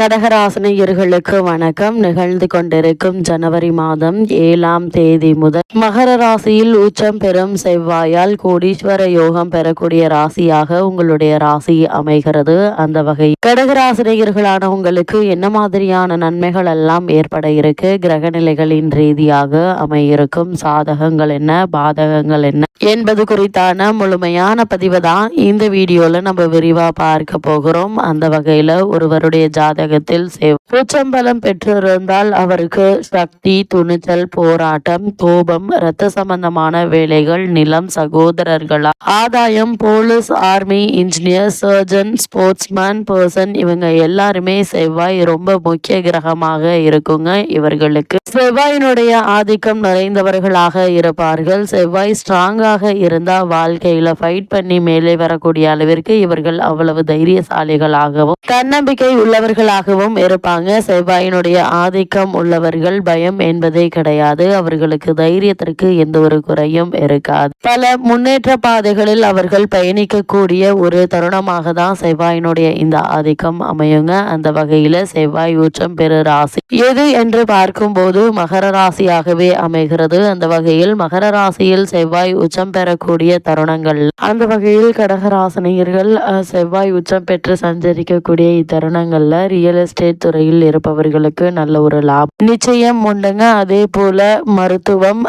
கடகராசினியர்களுக்கு வணக்கம். நிகழ்ந்து கொண்டிருக்கும் ஜனவரி மாதம் ஏழாம் தேதி முதல் மகர ராசியில் உச்சம் பெறும் செவ்வாயால் கோடீஸ்வர யோகம் பெறக்கூடிய ராசியாக உங்களுடைய ராசி அமைகிறது. அந்த வகை கடகராசினியர்களான உங்களுக்கு என்ன மாதிரியான நன்மைகள் எல்லாம் ஏற்பட இருக்கு? கிரக நிலைகளின் ரீதியாக அமையிருக்கும் சாதகங்கள் என்ன? பாதகங்கள் என்ன? என்பது குறித்தான முழுமையான பதிவு தான் இந்த வீடியோவில் நம்ம விரிவா பார்க்க போகிறோம். அந்த வகையில ஒருவருடைய ஜாதகத்தில் செவ் உச்சம்பலம் பெற்றிருந்தால் அவருக்கு சக்தி துணிச்சல் போராட்டம் கோபம் இரத்த சம்பந்தமான வேலைகள் நிலம் சகோதரர்களா ஆதாயம் police army engineer surgeon sportsman person இவங்க எல்லாருமே செவ்வாய் ரொம்ப முக்கிய கிரகமாக இருக்குங்க. இவர்களுக்கு செவ்வாயினுடைய ஆதிக்கம் நிறைந்தவர்களாக இருப்பார்கள். செவ்வாய் ஸ்ட்ராங்கா ஸ்ட்ராங்காக இருந்தால் வாழ்க்கையில் ஃபைட் பண்ணி மேலே வரக்கூடிய அளவிற்கு இவர்கள் அவ்வளவு தைரியசாலிகளாகவும் தன்னம்பிக்கை உள்ளவர்களாகவும் இருப்பாங்க. செவ்வாயினுடைய ஆதிக்கம் உள்ளவர்கள் பயம் என்பதே கிடையாது. அவர்களுக்கு தைரியத்திற்கு எந்த ஒரு குறையும் இருக்காது. பல முன்னேற்ற பாதைகளில் அவர்கள் பயணிக்கக்கூடிய ஒரு தருணமாக தான் செவ்வாயினுடைய இந்த ஆதிக்கம் அமையுங்க. அந்த வகையில் செவ்வாய் ஊற்றம் பெரு ராசி. எது என்று பார்க்கும்போது மகர ராசியாகவே அமைகிறது. அந்த வகையில் மகர ராசியில் செவ்வாய் உச்சம் பெறக்கூடிய தருணங்கள். அந்த வகையில் கடகராசனியர்கள் செவ்வாய் உச்சம் பெற்று சஞ்சரிக்கக்கூடிய இத்தருணங்கள்ல ரியல் எஸ்டேட் துறையில் இருப்பவர்களுக்கு நல்ல ஒரு லாபம். நிச்சயம் உண்டுங்க. அதே போல மருத்துவம்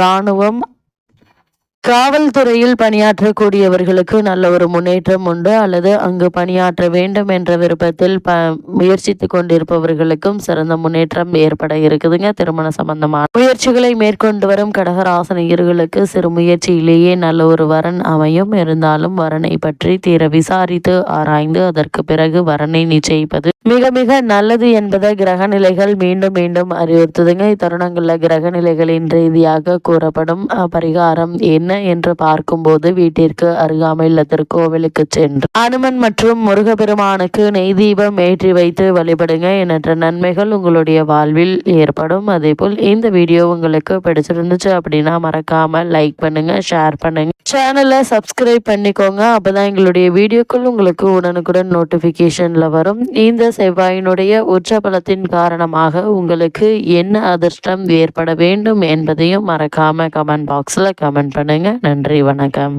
ராணுவம் காவல்துறையில் பணியாற்றக்கூடியவர்களுக்கு நல்ல ஒரு முன்னேற்றம் உண்டு அல்லது அங்கு பணியாற்ற வேண்டும் என்ற விருப்பத்தில் ப முயற்சித்து கொண்டிருப்பவர்களுக்கும் சிறந்த முன்னேற்றம் ஏற்பட இருக்குதுங்க. திருமண சம்பந்தமான முயற்சிகளை மேற்கொண்டு வரும் கடகராசனியர்களுக்கு சிறு முயற்சியிலேயே நல்ல ஒரு வரன் அமையும். இருந்தாலும் வரனை பற்றி தீர விசாரித்து ஆராய்ந்து அதற்கு பிறகு வரனை நிச்சயிப்பது மிக மிக நல்லது என்பதை கிரக நிலைகள் மீண்டும் மீண்டும் அறிவுறுத்துதுங்க. இத்தருணங்களில் கிரக நிலைகளின் ரீதியாக கூறப்படும் பரிகாரம் என்ன என்று பார்க்கும்போது வீட்டிற்கு அருகாமையில் திருக்கோவிலுக்கு சென்று அனுமன் மற்றும் முருகப்பெருமானுக்கு நெய் தீபம் ஏற்றி வைத்து வழிபடுங்க எண்ணற்ற நன்மைகள் உங்களுடைய வாழ்வில் ஏற்படும். அதே போல் இந்த வீடியோ உங்களுக்கு பிடிச்சிருந்துச்சு அப்படின்னா மறக்காம லைக் பண்ணுங்க ஷேர் பண்ணுங்க. சேனலை சப்ஸ்கிரைப் பண்ணிக்கோங்க. அப்பதான் எங்களுடைய வீடியோக்கள் உங்களுக்கு உடனுக்குடன் நோட்டிஃபிகேஷனில் வரும். இந்த செவ்வாயினுடைய உச்சபலத்தின் காரணமாக உங்களுக்கு என்ன அதிர்ஷ்டம் ஏற்பட வேண்டும் என்பதையும் மறக்காம கமெண்ட் பாக்ஸில் கமெண்ட் பண்ணுங்க. நன்றி வணக்கம்.